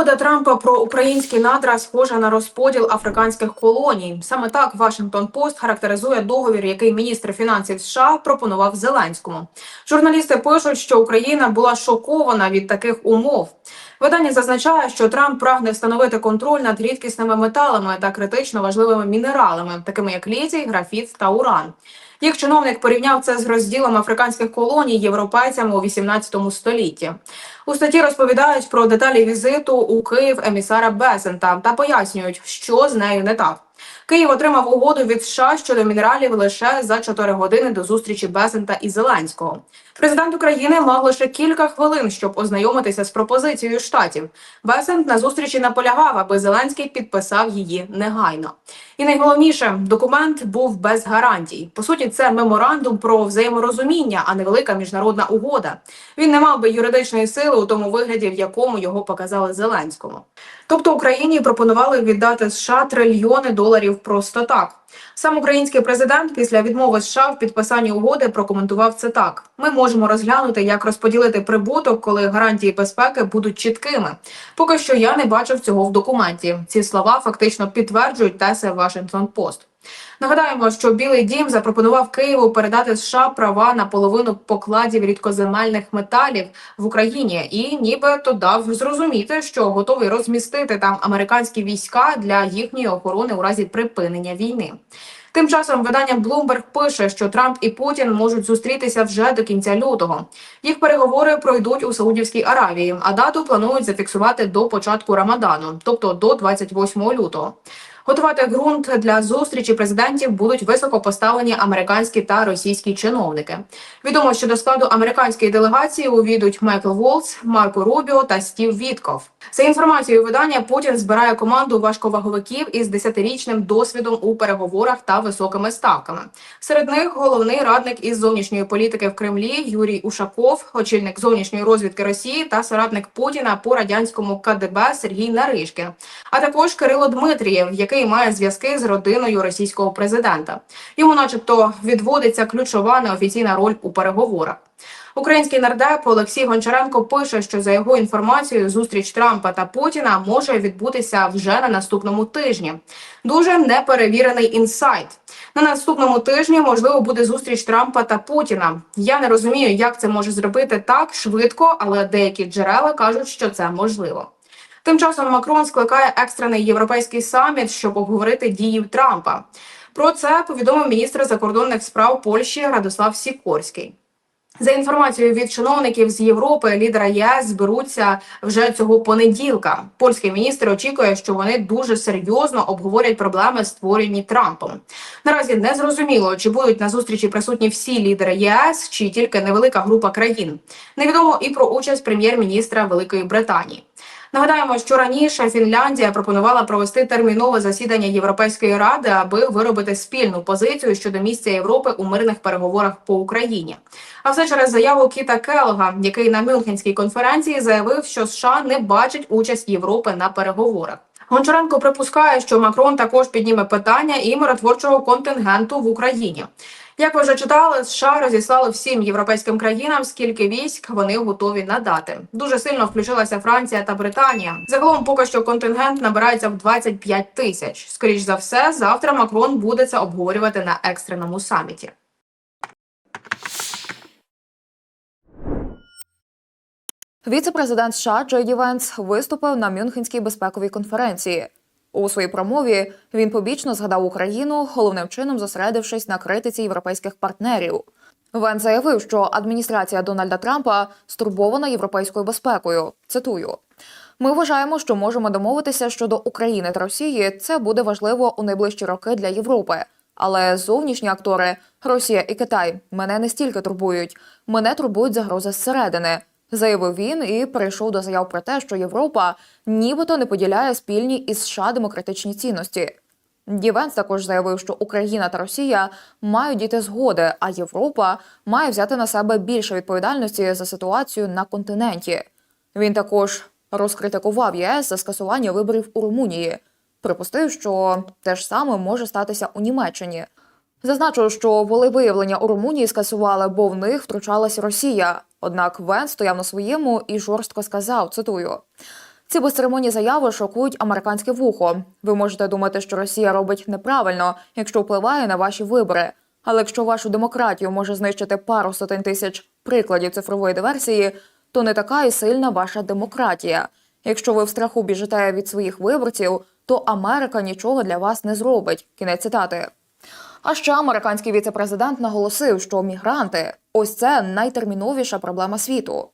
Угода Трампа про українські надра схожа на розподіл африканських колоній. Саме так Вашингтон Пост характеризує договір, який міністр фінансів США пропонував Зеленському. Журналісти пишуть, що Україна була шокована від таких умов. Видання зазначає, що Трамп прагне встановити контроль над рідкісними металами та критично важливими мінералами, такими як літій, графіт та уран. Їх чиновник порівняв це з розділом африканських колоній європейцями у 18 столітті. У статті розповідають про деталі візиту у Київ емісара Бесента та пояснюють, що з нею не так. Київ отримав угоду від США щодо мінералів лише за 4 години до зустрічі Бесента і Зеленського. Президент України мав лише кілька хвилин, щоб ознайомитися з пропозицією штатів. Бесент на зустрічі наполягав, аби Зеленський підписав її негайно. І найголовніше, документ був без гарантій. По суті, це меморандум про взаєморозуміння, а не велика міжнародна угода. Він не мав би юридичної сили у тому вигляді, в якому його показали Зеленському. Тобто Україні пропонували віддати США трильйони доларів просто так. Сам український президент після відмови США в підписанні угоди прокоментував це так: ми можемо розглянути, як розподілити прибуток, коли гарантії безпеки будуть чіткими. Поки що я не бачив цього в документі. Ці слова фактично підтверджують теси Вашингтон Пост. Нагадаємо, що Білий Дім запропонував Києву передати США права на половину покладів рідкоземельних металів в Україні, і нібито дав зрозуміти, що готовий розмістити там американські війська для їхньої охорони у разі припинення війни. Тим часом видання Bloomberg пише, що Трамп і Путін можуть зустрітися вже до кінця лютого. Їх переговори пройдуть у Саудівській Аравії, а дату планують зафіксувати до початку Рамадану, тобто до 28 лютого. Готувати ґрунт для зустрічі президентів будуть високо поставлені американські та російські чиновники. Відомо, що до складу американської делегації увійдуть Майкл Волц, Марко Рубіо та Стів Вітков. За інформацією видання, Путін збирає команду важковаговиків із 10-річним досвідом у переговорах та високими ставками. Серед них головний радник із зовнішньої політики в Кремлі Юрій Ушаков, очільник зовнішньої розвідки Росії та соратник Путіна по радянському КДБ Сергій Наришкін, а також Кирило Дмитрієв, який має зв'язки з родиною російського президента. Йому, начебто, відводиться ключова неофіційна роль у переговорах. Український нардеп Олексій Гончаренко пише, що за його інформацією, зустріч Трампа та Путіна може відбутися вже на наступному тижні. Дуже неперевірений інсайт. На наступному тижні можливо буде зустріч Трампа та Путіна. Я не розумію, як це може зробити так швидко, але деякі джерела кажуть, що це можливо. Тим часом Макрон скликає екстрений європейський саміт, щоб обговорити дії Трампа. Про це повідомив міністр закордонних справ Польщі Радослав Сікорський. За інформацією від чиновників з Європи, лідера ЄС зберуться вже цього понеділка. Польський міністр очікує, що вони дуже серйозно обговорять проблеми, створені Трампом. Наразі не зрозуміло, чи будуть на зустрічі присутні всі лідери ЄС, чи тільки невелика група країн. Невідомо і про участь прем'єр-міністра Великої Британії. Нагадаємо, що раніше Фінляндія пропонувала провести термінове засідання Європейської ради, аби виробити спільну позицію щодо місця Європи у мирних переговорах по Україні. А все через заяву Кіта Келга, який на Мюнхенській конференції заявив, що США не бачить участь Європи на переговорах. Гончаренко припускає, що Макрон також підніме питання і миротворчого контингенту в Україні. Як ви вже читали, США розіслали всім європейським країнам, скільки військ вони готові надати. Дуже сильно включилася Франція та Британія. Загалом, поки що контингент набирається в 25 тисяч. Скоріш за все, завтра Макрон буде це обговорювати на екстреному саміті. Віце-президент США Джей Ді Венс виступив на Мюнхенській безпековій конференції. У своїй промові він побічно згадав Україну, головним чином зосередившись на критиці європейських партнерів. Венс заявив, що адміністрація Дональда Трампа стурбована європейською безпекою. Цитую. Ми вважаємо, що можемо домовитися щодо України та Росії. Це буде важливо у найближчі роки для Європи. Але зовнішні актори Росія і Китай мене не стільки турбують. Мене турбують загрози зсередини заявив він і перейшов до заяв про те, що Європа нібито не поділяє спільні із США демократичні цінності. Дівенс також заявив, що Україна та Росія мають дійти згоди, а Європа має взяти на себе більше відповідальності за ситуацію на континенті. Він також розкритикував ЄС за скасування виборів у Румунії. Припустив, що те ж саме може статися у Німеччині. Зазначив, що волевиявлення у Румунії скасували, бо в них втручалась Росія. Однак Вен стояв на своєму і жорстко сказав: цитую. Ці безцеремонні заяви шокують американське вухо. Ви можете думати, що Росія робить неправильно, якщо впливає на ваші вибори. Але якщо вашу демократію може знищити пару сотень тисяч прикладів цифрової диверсії, то не така і сильна ваша демократія. Якщо ви в страху біжите від своїх виборців, то Америка нічого для вас не зробить. Кінець цитати. А ще американський віцепрезидент наголосив, що мігранти ось це найтерміновіша проблема світу.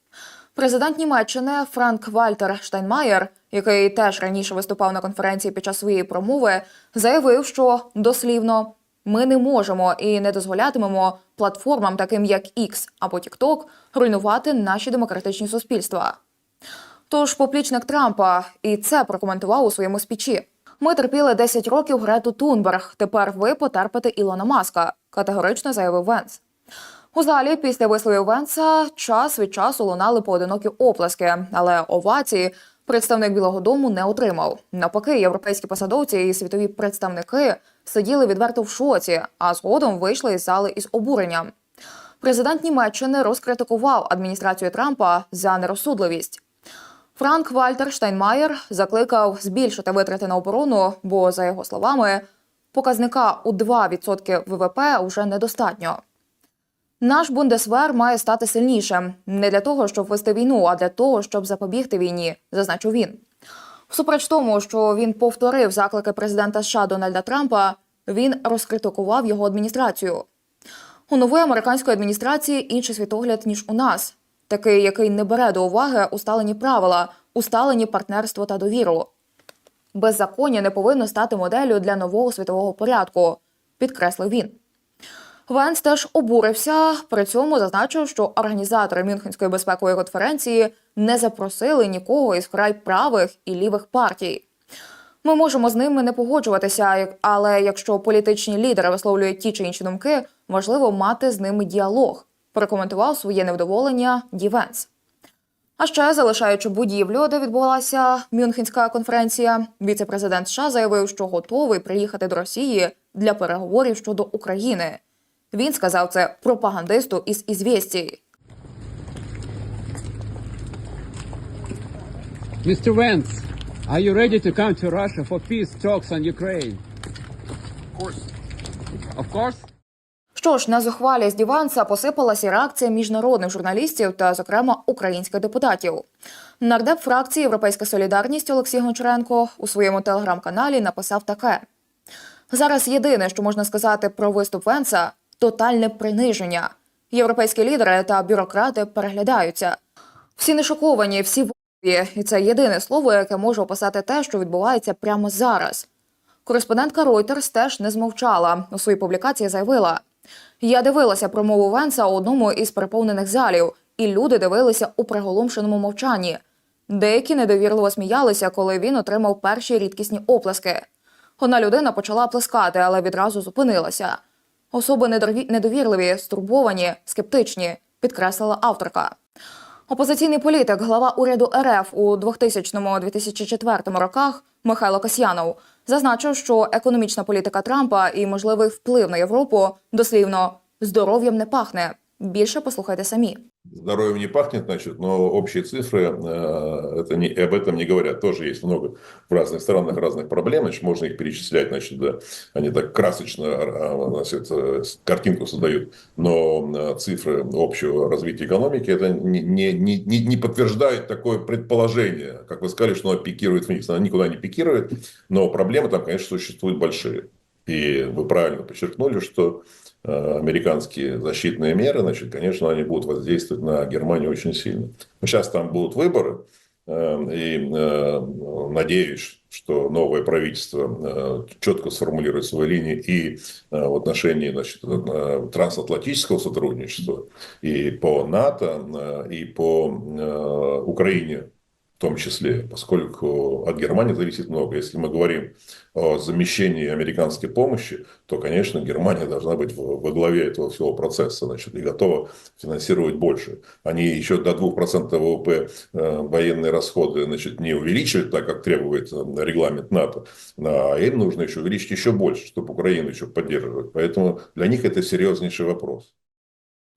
Президент Німеччини Франк Вальтер Штайнмаєр, який теж раніше виступав на конференції під час своєї промови, заявив, що дослівно ми не можемо і не дозволятимемо платформам, таким як X або TikTok, руйнувати наші демократичні суспільства. Тож поплічник Трампа і це прокоментував у своєму спічі. Ми терпіли 10 років Грету Тунберг. Тепер ви потерпите Ілона Маска, категорично заявив Венс. У залі після висловів Венса час від часу лунали поодинокі оплески, але овації представник Білого Дому не отримав. Навпаки, європейські посадовці і світові представники сиділи відверто в шоці, а згодом вийшли із зали із обуренням. Президент Німеччини розкритикував адміністрацію Трампа за нерозсудливість. Франк Вальтер Штайнмаєр закликав збільшити витрати на оборону, бо, за його словами, показника у 2% ВВП уже недостатньо. Наш Бундесвер має стати сильнішим не для того, щоб вести війну, а для того, щоб запобігти війні, зазначив він. Всупереч тому, що він повторив заклики президента США Дональда Трампа, він розкритикував його адміністрацію. У нової американської адміністрації інший світогляд ніж у нас, такий, який не бере до уваги усталені правила, усталені партнерство та довіру. Беззаконня не повинно стати моделлю для нового світового порядку, підкреслив він. Венс теж обурився. При цьому зазначив, що організатори Мюнхенської безпекової конференції не запросили нікого із вкрай правих і лівих партій. Ми можемо з ними не погоджуватися, але якщо політичні лідери висловлюють ті чи інші думки, важливо мати з ними діалог. Прокоментував своє невдоволення Ді Венс. А ще залишаючи будівлю, де відбулася Мюнхенська конференція, віце-президент США заявив, що готовий приїхати до Росії для переговорів щодо України. Він сказав це пропагандисту із «Ізвєстій». Mr. Vance, are you ready to come to Russia for peace talks on Ukraine? Of course. Of course? Що ж, на зухвалість Діванса посипалася реакція міжнародних журналістів та, зокрема, українських депутатів. Нардеп фракції Європейська Солідарність Олексій Гончаренко у своєму телеграм-каналі написав таке: зараз єдине, що можна сказати про виступ Венса тотальне приниження. Європейські лідери та бюрократи переглядаються. Всі не шоковані, всі в***і. і це єдине слово, яке може описати те, що відбувається прямо зараз. Кореспондентка Reuters теж не змовчала. У своїй публікації заявила: Я дивилася промову Венса у одному із переповнених залів, і люди дивилися у приголомшеному мовчанні. Деякі недовірливо сміялися, коли він отримав перші рідкісні оплески. Одна людина почала плескати, але відразу зупинилася. Особи недовірливі, стурбовані, скептичні, підкреслила авторка. Опозиційний політик, глава уряду РФ у 2000-2004 роках Михайло Касьянов зазначив, що економічна політика Трампа і можливий вплив на Європу дослівно здоров'ям не пахне. Більше послухайте самі. здоровьем не пахнет, значит, но общие цифры э, это не, об этом не говорят. Тоже есть много в разных странах разных проблем, значит, можно их перечислять, значит, да, они так красочно э, значит, э, картинку создают, но э, цифры общего развития экономики это не, не, не, не подтверждают такое предположение, как вы сказали, что оно пикирует вниз. Оно никуда не пикирует, но проблемы там, конечно, существуют большие. И вы правильно подчеркнули, что американские защитные меры, значит, конечно, они будут воздействовать на Германию очень сильно. Но сейчас там будут выборы, э, и э, надеюсь, что новое правительство э, четко сформулирует свои линии и э, в отношении значит, э, трансатлантического сотрудничества и по НАТО, э, и по э, Украине в том числе, поскольку от Германии зависит много. Если мы говорим о замещении американской помощи, то, конечно, Германия должна быть во главе этого всего процесса значит, и готова финансировать больше. Они еще до 2% ВВП э, военные расходы значит, не увеличивают, так как требует э, регламент НАТО, а им нужно еще увеличить еще больше, чтобы Украину еще поддерживать. Поэтому для них это серьезнейший вопрос.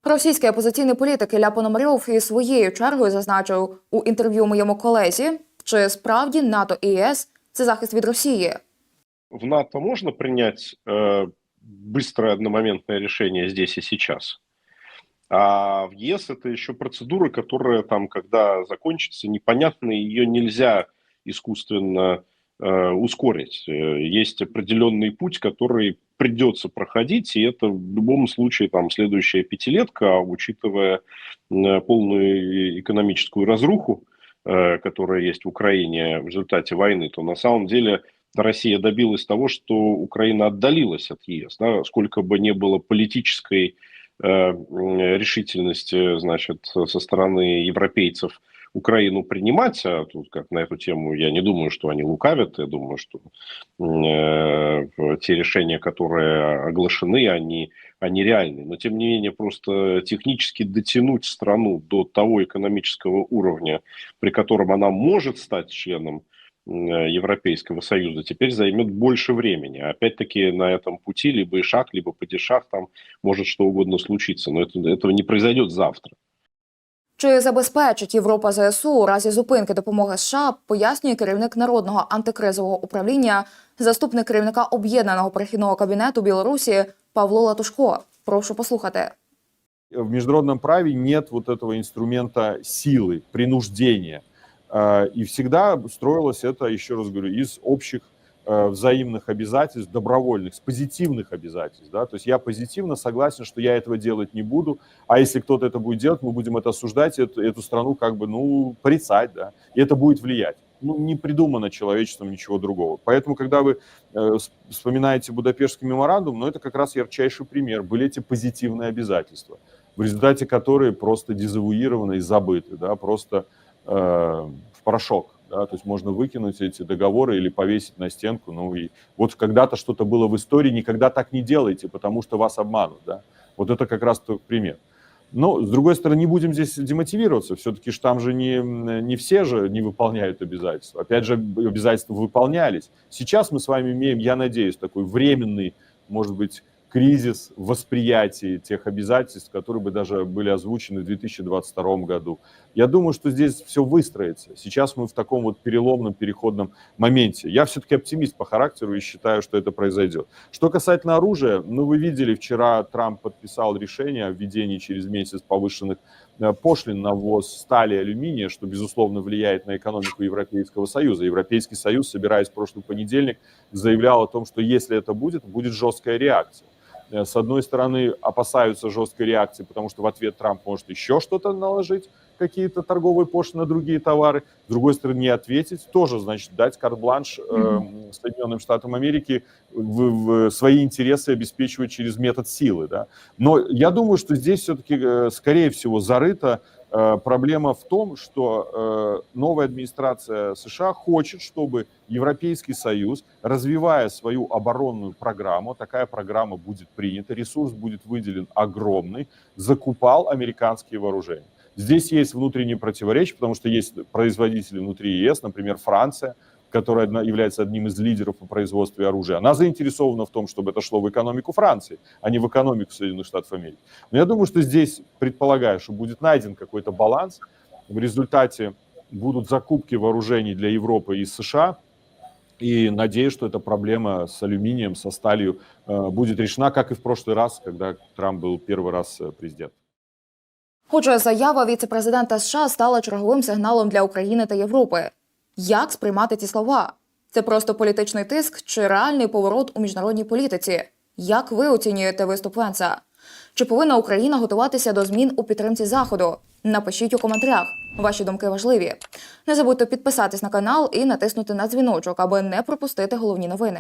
Російський опозиційний політик Ілля Пономарьов і своєю чергою зазначив у інтерв'ю моєму колезі Чи справді НАТО і ЄС це захист від Росії? в НАТО можно принять э, быстрое одномоментное решение здесь и сейчас. А в ЕС это еще процедура, которая там, когда закончится, непонятно, ее нельзя искусственно э, ускорить. Э, Есть определенный путь, который придется проходить, и это в любом случае там следующая пятилетка, а учитывая э, полную экономическую разруху, э, которая есть в Украине в результате войны, то на самом деле Россия добилась того, что Украина отдалилась от ЕС. Да? Сколько бы не было политической э, решительности, значит, со стороны европейцев Украину принимать, а тут как на эту тему я не думаю, что они лукавят, я думаю, что э, те решения, которые оглашены, они, они реальны. Но тем не менее, просто технически дотянуть страну до того экономического уровня, при котором она может стать членом м, Европейского Союза теперь займет больше времени. Опять-таки на этом пути либо шаг, либо падишах там может что угодно случиться, но это, этого не произойдет завтра. Чи забезпечить Європа ЗСУ у разі зупинки допомоги США, пояснює керівник народного антикризового управління, заступник керівника об'єднаного перехідного кабінету Білорусі Павло Латушко. Прошу послухати. в международном праве нет вот этого инструмента силы, принуждения. Э, И всегда строилось это, еще раз говорю, из общих э, взаимных обязательств, добровольных, с позитивных обязательств. Да? То есть я позитивно согласен, что я этого делать не буду, а если кто-то это будет делать, мы будем это осуждать, эту, эту страну как бы, ну, порицать, да, и это будет влиять. Ну, не придумано человечеством ничего другого. Поэтому, когда вы э, вспоминаете Будапештский меморандум, ну, это как раз ярчайший пример. Были эти позитивные обязательства, в результате которые просто дезавуированы и забыты, да, просто э, в порошок. Да, то есть можно выкинуть эти договоры или повесить на стенку. Ну и вот когда-то что-то было в истории, никогда так не делайте, потому что вас обманут. Да? Вот это как раз пример. Но, с другой стороны, не будем здесь демотивироваться. Все-таки ж там же не, не все же не выполняют обязательства. Опять же, обязательства выполнялись. Сейчас мы с вами имеем, я надеюсь, такой временный, может быть, кризис в восприятии тех обязательств, которые бы даже были озвучены в 2022 году. Я думаю, что здесь все выстроится. Сейчас мы в таком вот переломном, переходном моменте. Я все-таки оптимист по характеру и считаю, что это произойдет. Что касательно оружия, ну вы видели, вчера Трамп подписал решение о введении через месяц повышенных э, пошлин на ввоз стали и алюминия, что, безусловно, влияет на экономику Европейского Союза. Европейский Союз, собираясь в прошлый понедельник, заявлял о том, что если это будет, будет жесткая реакция. Э, С одной стороны, опасаются жесткой реакции, потому что в ответ Трамп может еще что-то наложить, какие-то торговые пошлины на другие товары. С другой стороны, не ответить, тоже, значит, дать карт-бланш э, Соединенным Штатам Америки в, в свои интересы обеспечивать через метод силы. Да? Но я думаю, что здесь все-таки, э, скорее всего, зарыта э, проблема в том, что э, новая администрация США хочет, чтобы Европейский Союз, развивая свою оборонную программу, такая программа будет принята, ресурс будет выделен огромный, закупал американские вооружения. Здесь есть внутренние противоречия, потому что есть производители внутри ЕС, например, Франция, которая одна- является одним из лидеров по производству оружия. Она заинтересована в том, чтобы это шло в экономику Франции, а не в экономику Соединенных Штатов Америки. Но я думаю, что здесь, предполагаю, что будет найден какой-то баланс. В результате будут закупки вооружений для Европы и США. И надеюсь, что эта проблема с алюминием, со сталью э, будет решена, как и в прошлый раз, когда Трамп был первый раз э, президентом. Отже, заява віце-президента США стала черговим сигналом для України та Європи. Як сприймати ці слова? Це просто політичний тиск чи реальний поворот у міжнародній політиці? Як ви оцінюєте виступ Венса? Чи повинна Україна готуватися до змін у підтримці Заходу? Напишіть у коментарях. Ваші думки важливі. Не забудьте підписатись на канал і натиснути на дзвіночок, аби не пропустити головні новини.